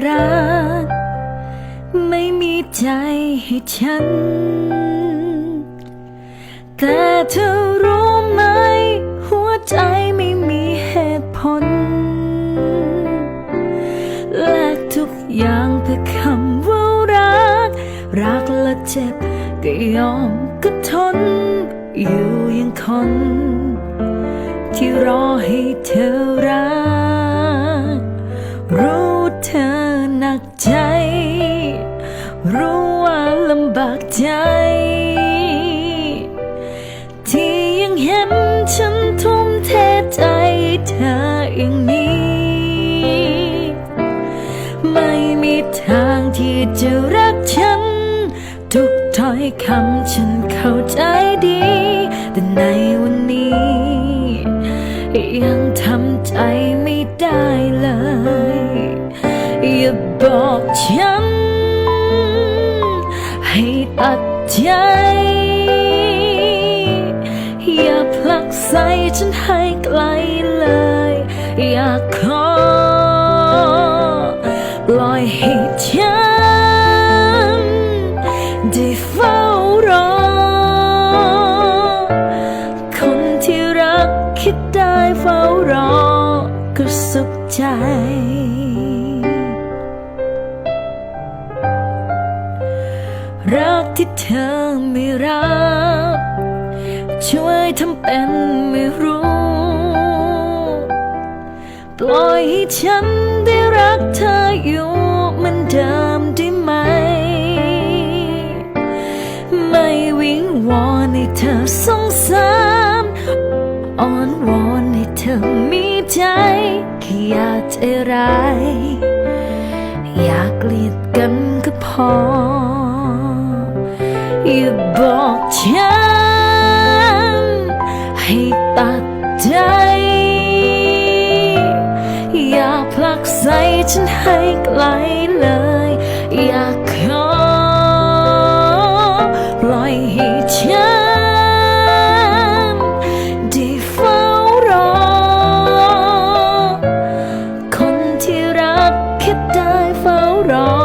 ไม่รัก ไม่มีใจให้ฉัน แต่เธอรู้ไหม หัวใจไม่มีเหตุผล และทุกอย่างเพื่อคำว่ารัก รักและเจ็บก็ยอมก็ทน อยู่ยังคน ที่รอให้เธอรัก อหนักใจ รู้ว่าลำบากใจ ที่ยังเห็นฉันทุ่มเทใจเธออย่างนี้ ไม่มีทางที่จะรักฉัน ทุกถ้อยคำฉันเข้าใจดี แต่ในวันนี้ ยังทำใจ อย่าบอกฉัน ให้ตัดใจ อย่าผลักใส่ฉันให้ไกลเลย อยากขอปล่อยให้ฉันได้เฝ้ารอ คนที่รักคิดได้เฝ้ารอก็สุขใจ รักที่เธอไม่รับช่วยทำเป็นไม่รู้ ปล่อยให้ฉันได้รักเธออยู่เหมือนเดิมได้ไหม ไม่วิงวอนให้เธอสงสารอ้อนวอนให้เธอมีใจแค่อยากใจร้าย บอกฉันให้ตัดใจ อย่าผลักใส่ฉันให้ไกลเลย อยากขอปล่อยให้ฉันได้เฝ้ารอ